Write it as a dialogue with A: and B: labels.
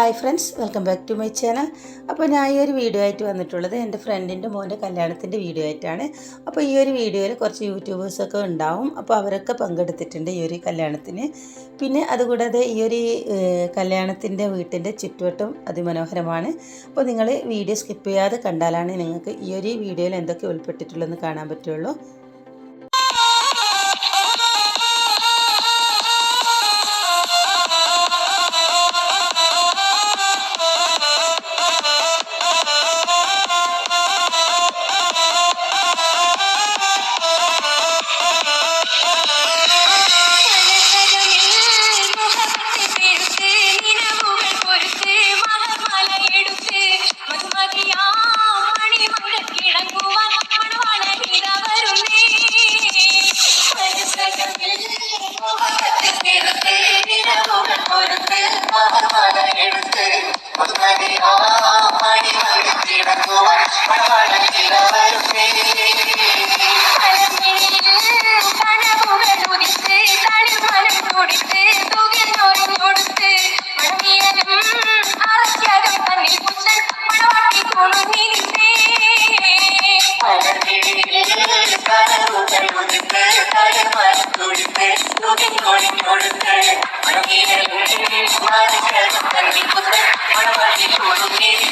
A: Hi friends welcome back to my channel അപ്പോൾ ഞാൻ ഈ ഒരു വീഡിയോ ആയിട്ട് വന്നിട്ടുള്ളത് എന്റെ ഫ്രണ്ടിന്റെ മോന്റെ കല്യാണത്തിന്റെ വീഡിയോ ആയിട്ടാണ്. അപ്പോൾ ഈ ഒരു വീഡിയോയിൽ കുറച്ച് യൂട്യൂബേഴ്സൊക്കെ ഉണ്ടാവും. അപ്പോൾ അവരൊക്കെ പങ്കെടുത്തിട്ടുണ്ട് ഈ ഒരു കല്യാണത്തിന്. പിന്നെ അതുകൂടാതെ ഈ ഒരു കല്യാണത്തിന്റെ വീട്ടിന്റെ ചുറ്റുവട്ടം അതിമനോഹരമാണ്. അപ്പോൾ നിങ്ങൾ വീഡിയോ സ്കിപ്പ് ചെയ്യാതെ കണ്ടാലാണ് നിങ്ങൾക്ക് ഈ ഒരു വീഡിയോയിൽ എന്തൊക്കെ ഉൾപ്പെട്ടിട്ടുള്ളതെന്ന് കാണാൻ പറ്റുള്ളൂ. கொடுத்து மனமடி கொடுத்து